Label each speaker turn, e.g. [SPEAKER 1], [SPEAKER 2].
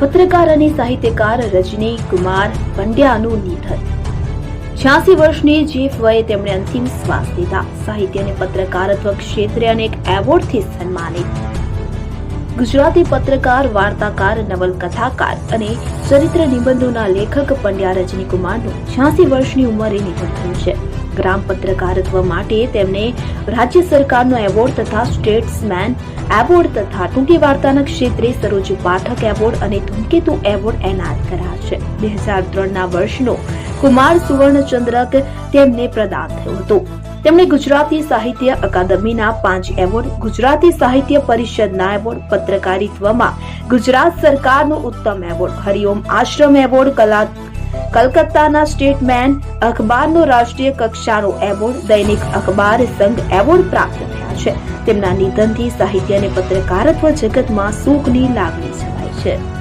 [SPEAKER 1] પત્રકાર અને સાહિત્યકાર રજની કુમાર પંડ્યાનું નિધન. છ્યાસી વર્ષની જીફ વયે તેમણે અંતિમ શ્વાસ લીધા. સાહિત્ય અને પત્રકારત્વ ક્ષેત્રે અનેક એવોર્ડથી સન્માનિત. ગુજરાતી પત્રકાર, વાર્તાકાર, નવલકથાકાર અને ચરિત્ર નિબંધોના લેખક પંડ્યા રજનીકુમારનું છ્યાસી વર્ષની ઉંમરે નિધન થયું છે. ગ્રામ પત્રકારત્વ માટે તેમને રાજ્ય સરકારનો એવોર્ડ તથા સ્ટેટ્સમેન એવોર્ડ તથા ટૂંકી વાર્તાના ક્ષેત્રે સરોજ પાઠક એવોર્ડ અને ધૂમકેતુ એવોર્ડ એનાયત કરાયા છે. બે હજાર ત્રણના વર્ષનો કુમાર સુવર્ણચંદ્રક તેમને પ્રદાન થયો હતો. તેમણે ગુજરાતી સાહિત્ય અકાદમીના પાંચ એવોર્ડ, ગુજરાતી સાહિત્ય પરિષદના એવોર્ડ, પત્રકારિત્વમાં ગુજરાત સરકારનો ઉત્તમ એવોર્ડ, હરિઓમ આશ્રમ એવોર્ડ, કલા કલકત્તાના સ્ટેટમેન અખબારનો રાષ્ટ્રીય કક્ષાનો એવોર્ડ, દૈનિક અખબાર સંઘ એવોર્ડ પ્રાપ્ત થયા છે. તેમના નિધનથી સાહિત્ય અને પત્રકારત્વ જગતમાં શોકની લાગણી છવાય છે.